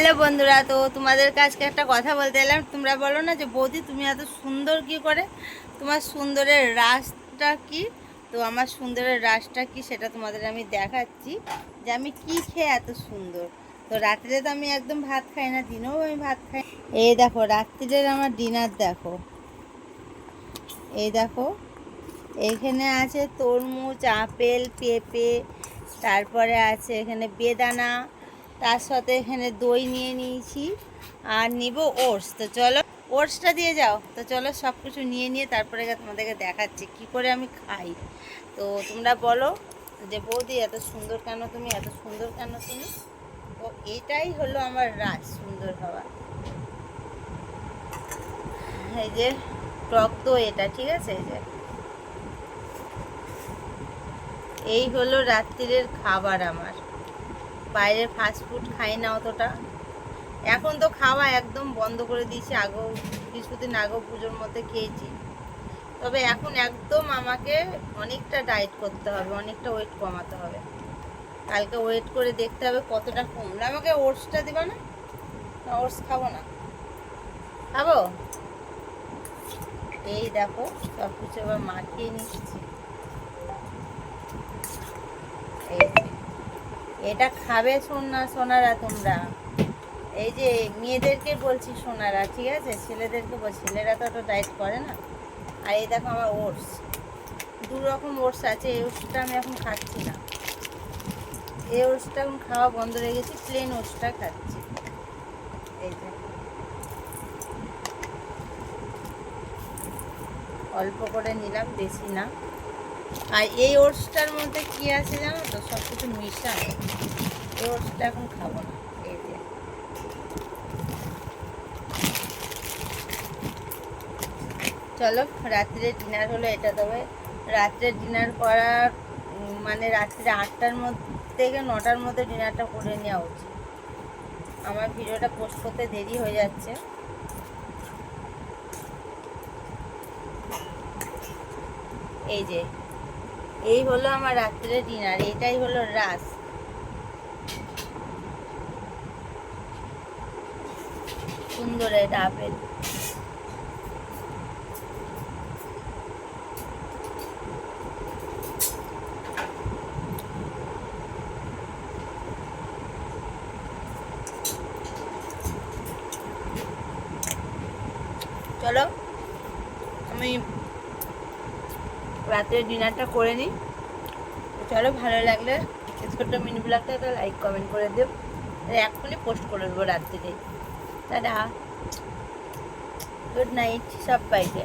Hello বন্ধুরা, তো তোমাদের কাছকে একটা কথা বলতে এলাম। তোমরা বলো না যে, বৌদি, তুমি এত সুন্দর কি করে? তোমার সুন্দরের রাসটা কি? তো আমার সুন্দরের রাসটা কি সেটা তোমাদের আমি দেখাচ্ছি, যে আমি কি খেয়ে এত সুন্দর। তো রাত্রে তো আমি একদম ভাত খাই না, দিনেও আমি ভাত খাই। এই দেখো, রাত্রিরের আমার ডিনার দেখো। এই দেখো, এখানে আছে তরমুজ, আপেল, পেঁপে, তারপরে আছে এখানে বেদানা তার সাথে এখানে দই নিয়ে নিয়েছি আর নিব ওটস। তো চলো, ওটসটা দিয়ে যাও। তো চলো সব কিছু নিয়ে নিয়ে তারপরে তোমাদেরকে দেখাচ্ছি কি করে আমি খাই। তো তোমরা বলো যে, বৌদি, এত সুন্দর কেন তুমি? এত সুন্দর কেন তুমি? তো এটাই হলো আমার রাজ সুন্দর হওয়া। এই যে, টক দই এটা, ঠিক আছে? এই যে। এই হলো রাত্রিরের খাবার আমার। বাইরের ফাস্ট ফুড খাই না অতটা। এখন তো খাওয়া একদম বন্ধ করে দিয়েছি, আগেও কিছুদিন আগেও পুজোর মধ্যে খেয়েছি। তবে এখন একদম আমাকে অনেকটা ডায়েট করতে হবে, অনেকটা ওয়েট কমাতে হবে। কালকে ওয়েট করে দেখতে হবে কতটা কমলো। আমাকে ওটসটা দিবা না? ওটস খাব না। খাব? এই দেখো সব কিছু এবার মাখিয়ে নিচ্ছি। এই। এটা খাবে সোনা, সোনারা তোমরা। এই যে মেয়েদেরকে বলছি সোনারা, ঠিক আছে? ছেলেদেরকে বল, ছেলেরা তো অত ডায়েট করে না। আর এই দেখো আমার ওটস। দু রকম ওটস আছে, এই ওটসটা আমি এখন খাচ্ছি না। এই ওটসটা এখন খাওয়া বন্ধ হয়ে গেছে প্লেন ওটসটা খাচ্ছি। এই যে। অল্প করে নিলাম, বেশি না। আর এই ওটসটার মধ্যে কি আছে জানো তো? সব কিছু মিশানো এই ওটসটা এখন খাব না। এই যে। চলো রাত্রে ডিনার হলো এটা তবে। রাত্রে ডিনার উম, মানে রাত্রে আটটার মধ্যে থেকে নটার মধ্যে ডিনারটা করে নেওয়া উচিত। আমার ভিডিওটা পোস্ট করতে দেরি হয়ে যাচ্ছে। এই যে। এই হলো আমার রাত্রে ডিনার এটাই হলো রাস। সুন্দর এটা আপেল। চলো আমি রাতের ডিনারটা করে নিই। চলো, ভালো লাগলে ছোট মিনি ব্লগটা তো লাইক কমেন্ট করে দেব এক্ষুনি পোস্ট করে দেবো রাত্রিতে দাদা গুড নাইট সব বাইকে